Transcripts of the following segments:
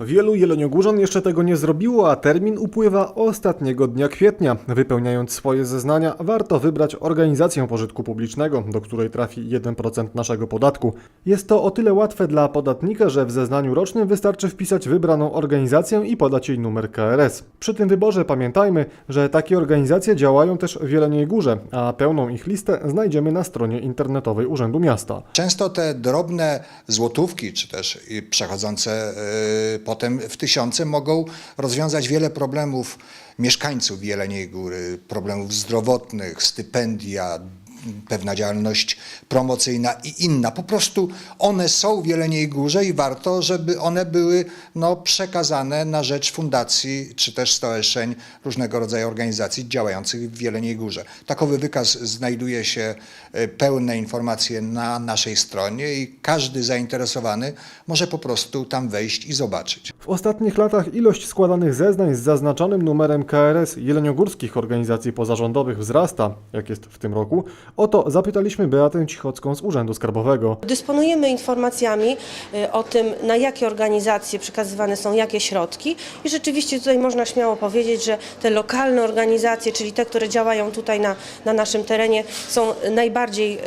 Wielu jeleniogórzan jeszcze tego nie zrobiło, a termin upływa ostatniego dnia kwietnia. Wypełniając swoje zeznania, warto wybrać organizację pożytku publicznego, do której trafi 1% naszego podatku. Jest to o tyle łatwe dla podatnika, że w zeznaniu rocznym wystarczy wpisać wybraną organizację i podać jej numer KRS. Przy tym wyborze pamiętajmy, że takie organizacje działają też w Jeleniej Górze, a pełną ich listę znajdziemy na stronie internetowej Urzędu Miasta. Często te drobne złotówki, czy też przechodzące y, potem w tysiące, mogą rozwiązać wiele problemów mieszkańców Jeleniej Góry, problemów zdrowotnych, stypendia, pewna działalność promocyjna i inna. Po prostu one są w Jeleniej Górze i warto, żeby one były no, przekazane na rzecz fundacji czy też stowarzyszeń, różnego rodzaju organizacji działających w Jeleniej Górze. Takowy wykaz znajduje się e, pełne informacje na naszej stronie i każdy zainteresowany może po prostu tam wejść i zobaczyć. W ostatnich latach ilość składanych zeznań z zaznaczonym numerem KRS jeleniogórskich organizacji pozarządowych wzrasta, jak jest w tym roku. O to zapytaliśmy Beatę Cichocką z Urzędu Skarbowego. Dysponujemy informacjami y, o tym, na jakie organizacje przekazywane są jakie środki i rzeczywiście tutaj można śmiało powiedzieć, że te lokalne organizacje, czyli te, które działają tutaj na, na naszym terenie, są najbardziej, y,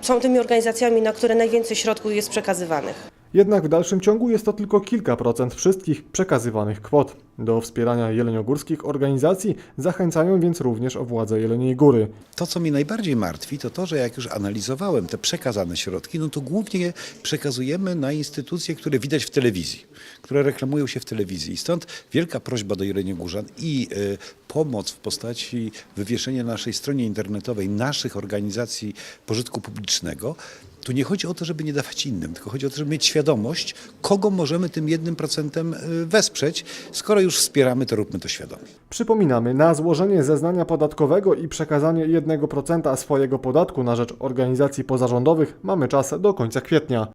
są tymi organizacjami, na które najwięcej środków jest przekazywanych. Jednak w dalszym ciągu jest to tylko kilka procent wszystkich przekazywanych kwot. Do wspierania jeleniogórskich organizacji zachęcają więc również władze Jeleniej Góry. To, co mnie najbardziej martwi, to to, że jak już analizowałem te przekazane środki, no to głównie je przekazujemy na instytucje, które widać w telewizji, które reklamują się w telewizji. Stąd wielka prośba do Jeleniogórzan i y, pomoc w postaci wywieszenia na naszej stronie internetowej naszych organizacji pożytku publicznego. Tu nie chodzi o to, żeby nie dawać innym, tylko chodzi o to, żeby mieć świadomość, kogo możemy tym jednym procentem y, wesprzeć. Skoro już wspieramy, to róbmy to świadomie. Przypominamy, na złożenie zeznania podatkowego i przekazanie 1% swojego podatku na rzecz organizacji pozarządowych mamy czas do końca kwietnia.